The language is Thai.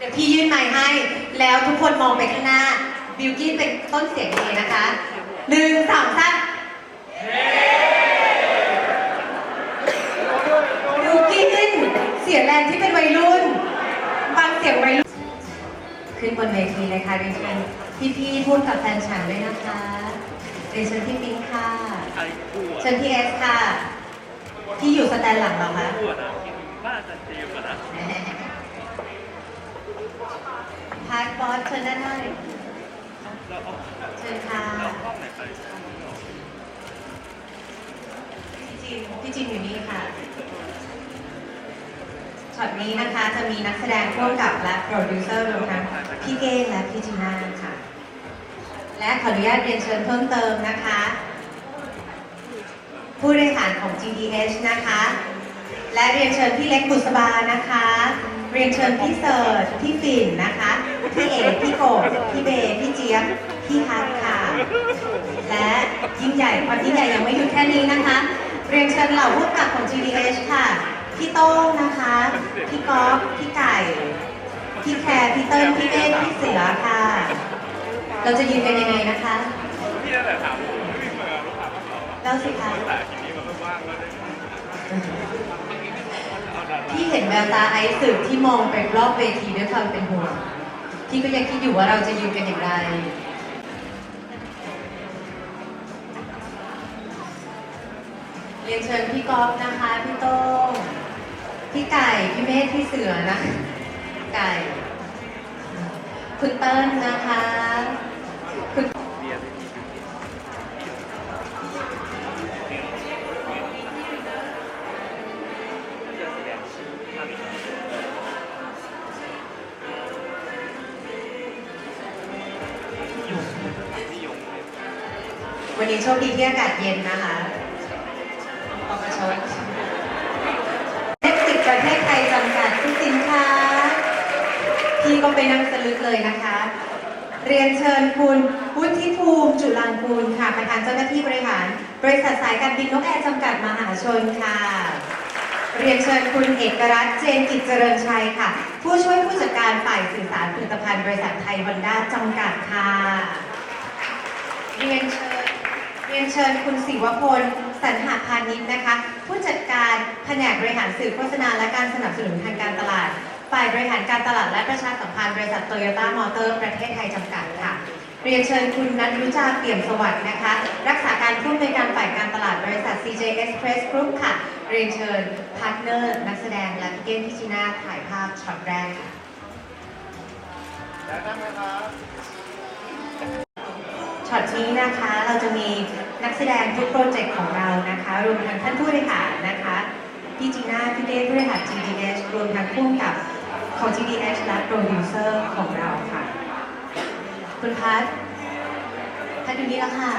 ดี๋ยวพี่ยื่นไมค์ให้ แล้วทุกคนมองไปข้างหน้า บิวกี้นเป็นต้นเสียงเอนะคะหนึ่งสองสามบิวกี้นเสียงแรงที่เป็นวัยรุ่น ฟังเสียงวัยรุ่น ขึ้นบนเวทีเลยค่ะเรียนเชิญพี่ๆพูดกับแฟนฉันด้วยนะคะเรียนเชิญพี่ปิ๊งค่ะไอ้ปวดเชิญพี่เอสค่ะ ที่อยู่สแตนหลังเราคะปวดอะบ้านจะเจ็บอะนะ พาร์ทบอสเชิญด้านหน้าเลยเชิญค่ะพี่จินพี่จินอยู่นี่ค่ะช็อตนี้นะคะจะมีนักแสดงร่วมกับและโปรดิวเซอร์รวมทั้งพี่เก้งและพี่จีน่าค่ะ และขออนุญาตเรียนเชิญเพิ่มเติมนะคะ ผู้บริหารของ GDH นะคะ และเรียนเชิญพี่เล็กบุษบานะคะ เรียนเชิญพี่เสิร์ชพี่ปิ่นนะคะ พี่เอกพี่โกบพี่เบย์พี่เจี๊ยบพี่ฮัทค่ะ และยิ่งใหญ่ความยิ่งใหญ่ยังไม่หยุดแค่นี้นะคะ เรียนเชิญเหล่าผู้กำกับของ GDH ค่ะ พี่โต้งนะคะ พี่ก๊อฟพี่ไก่ พี่แคร์พี่เติ้ลพี่เมฆพี่เสือค่ะ เราจะยืนกันยังไงนะคะพี่นั่นแหละถามผมไม่มีเบอร์ลูกค้ามาต่อเล่าสิคะแต่ทีนี้มันไม่ว่างแล้วได้เอาดัน พี่เห็นแววตาไอซ์สึกที่มองไปรอบเวทีด้วยความเป็นห่วงพี่ก็ยังคิดอยู่ว่าเราจะยืนกันอย่างไร เรียนเชิญพี่ก๊อฟนะคะพี่โต้งพี่ไก่พี่เมฆพี่เสือนะ ไก่ คุณเติ้ลนะคะ วันนี้โชคดีที่อากาศเย็นนะคะปกชดเลขสิบประเทศไทยจำกัดทุกสินค้าพี่ก็ไปนั่งสลึกเลยนะคะ เรียนเชิญคุณวุฒิภูมิจุลังกูลค่ะ ประธานเจ้าหน้าที่บริหาร บริษัทสายการบินนกแอร์จำกัดมหาชนค่ะ เรียนเชิญคุณเอกรัตน์เจนกิจเจริญชัยค่ะ ผู้ช่วยผู้จัดการฝ่ายสื่อสารผลิตภัณฑ์บริษัทไทยฮอนด้าจำกัดค่ะ เรียนเชิญเรียนเชิญคุณศิวพลสันหาพานิชนะคะ ผู้จัดการแผนกบริหารสื่อโฆษณาและการสนับสนุนทางการตลาด ฝ่ายบริหารการตลาดและประชาสัมพันธ์บริษัทโตโยต้ามอเตอร์ประเทศไทยจำกัดค่ะ เรียนเชิญคุณนัทรุจาเปี่ยมสวัสดิ์นะคะ รักษาการผู้อำนวยการฝ่ายการตลาดบริษัท CJ Express Group ค่ะ เรียนเชิญพาร์ทเนอร์ นักแสดงและพี่เก้งพิชินาถ่ายภาพช็อตแรกค่ะช็อตนี้นะคะเราจะมีนักแสดงทุกโปรเจกต์ของเรานะคะรวมทั้งท่านผู้บริหารนะคะพี่จีน่าพี่เด้ผู้บริหาร GDH รวมทั้งผู้กำกับของ GDH และโปรดิวเซอร์ของเราค่ะ คุณพัทพัทอยู่นี่แล้วค่ะ